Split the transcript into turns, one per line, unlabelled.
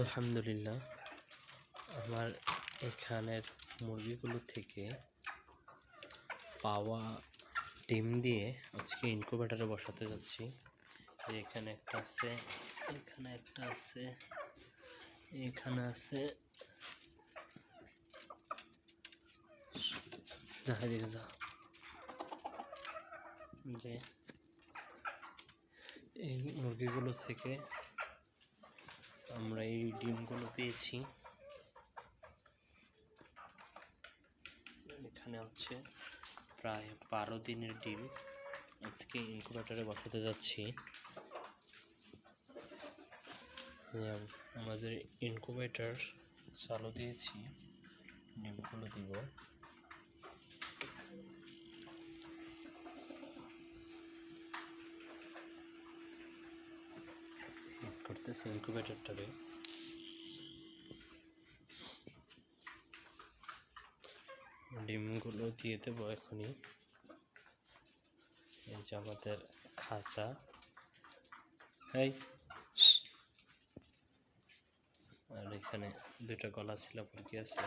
আলহামদুলিল্লাহ, আমার এখানের মুরগিগুলো থেকে পাওয়া ডিম দিয়ে আজকে ইনকুবেটারে বসাতে যাচ্ছি। এখানে একটা আছে, এখানে একটা আছে, এখানে আছে। দেখা দিকে যা। যে এই মুরগিগুলো থেকে আমরা এই ডিমগুলো পেয়েছি। এখানে হচ্ছে প্রায় বারো দিনের ডিম। আজকে ইনকুবেটারে বসাতে যাচ্ছি। আমাদের ইনকুবেটার চালু দিয়েছি। ডিমগুলো দিব। করতেছি ইনকুবেটারটাকে ডিমগুলো দিয়ে দেবো এখনই। এই যে আমাদের খাঁচা। এই আর এখানে দুটো গলা ছিল কি আছে।